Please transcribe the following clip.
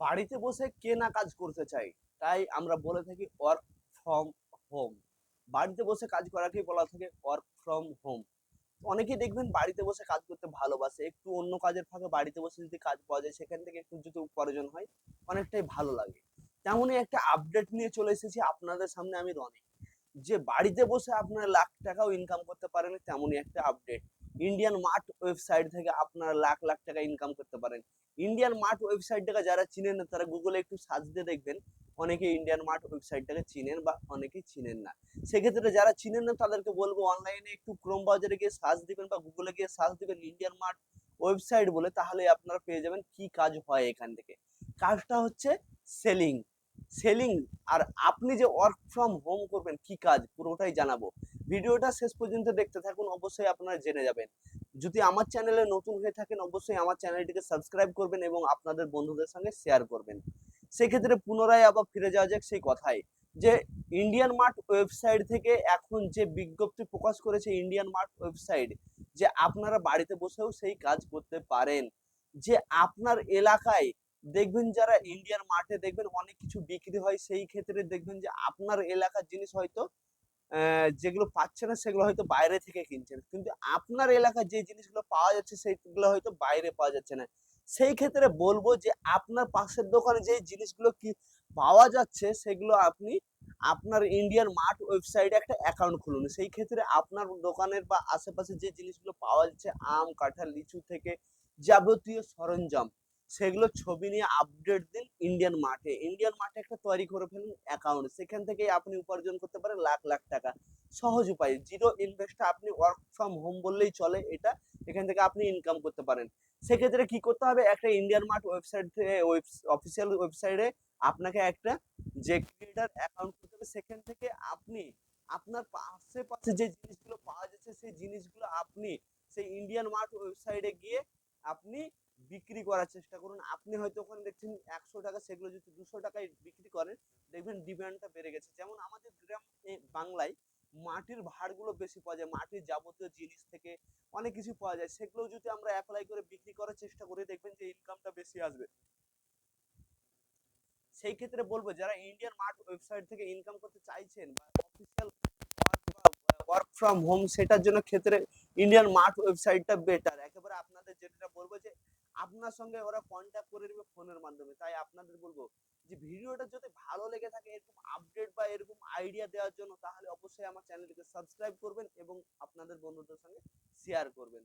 বাড়িতে বসে কে না কাজ করতে চাই তাই আমরা বলে থাকি ওয়ার্ক ফ্রম হোম বাড়িতে বসে কাজ করাকেই বলা থাকে ওয়ার্ক ফ্রম হোম অনেকেই দেখবেন বাড়িতে বসে কাজ করতে ভালোবাসে, একটু অন্য কাজের ফাঁকে বাড়িতে বসে যদি কাজ পাওয়া যায়, সেখান থেকে একটু যদি উপার্জন হয়, অনেকটাই ভালো লাগে। তেমনই একটা আপডেট নিয়ে চলে এসেছি আপনাদের সামনে আমি রনি। যে বাড়িতে বসে আপনারা লাখ টাকাও ইনকাম করতে পারেন, তেমনই একটা আপডেট ইন্ডিয়ান মার্ট ওয়েবসাইট থেকে আপনারা লাখ লাখ টাকা ইনকাম করতে পারেন। ইন্ডিয়ান মার্ট ওয়েবসাইটটাকে যারা চিনেন না, তারা গুগলে একটু সার্চ দিয়ে দেখবেন। অনেকে ইন্ডিয়ান মার্ট ওয়েবসাইটটাকে চিনেন বা অনেকেই চিনেন না। সেক্ষেত্রে যারা চিনেন না, তাদেরকে বলব অনলাইনে একটু ক্রোম বাজারে গিয়ে সার্চ দিবেন বা গুগলে গিয়ে সার্চ দিবেন ইন্ডিয়ান মার্ট ওয়েবসাইট বলে, তাহলে আপনারা পেয়ে যাবেন কি কাজ হয় এখান থেকে। কাজটা হচ্ছে সেলিং সেলিং আর আপনি যে ওয়ার্ক ফ্রম হোম করবেন, কি কাজ? পুরোটাই জানাব। ভিডিওটা শেষ পর্যন্ত দেখতে থাকুন, অবশ্যই আপনারা জেনে যাবেন। যদি আমার চ্যানেলে নতুন হয়ে থাকেন, অবশ্যই আমার চ্যানেলটিকে সাবস্ক্রাইব করবেন এবং আপনাদের বন্ধুদের সঙ্গে শেয়ার করবেন। সেক্ষেত্রে পুনরায় আবার ফিরে যাওয়া যাক সেই কথায়, যে ইন্ডিয়ান মার্ট ওয়েবসাইট থেকে এখন যে বিজ্ঞপ্তি প্রকাশ করেছে ইন্ডিয়ান মার্ট ওয়েবসাইট যে আপনারা বাড়িতে বসেও সেই কাজ করতে পারেন। যে আপনার এলাকায় দেখবেন যারা ইন্ডিয়ান মার্টে দেখবেন অনেক কিছু বিক্রি হয়, সেই ক্ষেত্রে দেখবেন যে আপনার এলাকার জিনিস হয়তো যেগুলো পাচ্ছে না, সেগুলো হয়তো বাইরে থেকে কিনছেন। কিন্তু আপনার এলাকায় যে জিনিসগুলো পাওয়া যাচ্ছে, সেইগুলো হয়তো বাইরে পাওয়া যাচ্ছে না। সেই ক্ষেত্রে বলব যে, আপনার পাশের দোকানে যে জিনিসগুলো কি পাওয়া যাচ্ছে, সেগুলো আপনি আপনার ইন্ডিয়ান মার্ট ওয়েবসাইটে একটা অ্যাকাউন্ট খুলুন। সেই ক্ষেত্রে আপনার দোকানের বা আশেপাশে যে জিনিসগুলো পাওয়া যাচ্ছে, আম, কাঁঠাল, লিচু থেকে যাবতীয় সরঞ্জাম সেগুলো ছবি নিয়ে আপডেট দিন ইন্ডিয়ান মাঠে ইন্ডিয়ান মাঠে একটা তৈরি করে ফেলুন অ্যাকাউন্ট সেখান থেকে আপনি উপার্জন করতে পারেন লাখ লাখ টাকা। সহজ উপায় জিরো ইনভেস্টে আপনি ওয়ার্ক ফ্রম হোম বললেই চলে, এটা এখান থেকে আপনি ইনকাম করতে পারেন। সেক্ষেত্রে কি করতে হবে? একটা ইন্ডিয়ান মার্ট ওয়েবসাইট অফিসিয়াল ওয়েবসাইটে আপনাকে একটা যে ক্রিয়েটার অ্যাকাউন্ট করতে হবে, সেখান থেকে আপনি আপনার আশেপাশে যে জিনিসগুলো পাওয়া যাচ্ছে, সেই জিনিসগুলো আপনি সেই ইন্ডিয়ান মার্ট ওয়েবসাইটে গিয়ে আপনি বিক্রি করার চেষ্টা করুন। আপনি হয়তো ওখানে দেখছেন একশো টাকা, সেগুলো যদি দুশো টাকায় বিক্রি করেন, দেখবেন ডিমান্ডটা বেড়ে গেছে। যেমন আমাদের গ্রাম বাংলায় মাটির ভাড়গুলো বেশি পাওয়া যায়, মাটির যাবতীয় জিনিস থেকে অনেক কিছু পাওয়া যায়। সেগুলো যদি আমরা অ্যাপ্লাই করে বিক্রি করার চেষ্টা করি, দেখবেন যে ইনকামটা বেশি আসবে। সেই ক্ষেত্রে বলব, যারা ইন্ডিয়ান মার্ট ওয়েবসাইট থেকে ইনকাম করতে চাইছেন বা অফিসিয়াল ওয়ার্ক ফ্রম হোম সেটার জন্য ক্ষেত্রে ইন্ডিয়ান মার্ট ওয়েবসাইটটা বেটার একেবারে আপনাদের যেটা বলব যে, আপনার সঙ্গে ওরা কন্ট্যাক্ট করে নেবে ফোনের মাধ্যমে। তাই আপনাদের বলব যে, ভিডিওটা যদি ভালো লেগে থাকে, এরকম আপডেট বা এরকম আইডিয়া দেওয়ার জন্য, তাহলে অবশ্যই আমার চ্যানেলটিকে সাবস্ক্রাইব করবেন এবং আপনাদের বন্ধুদের সঙ্গে শেয়ার করবেন।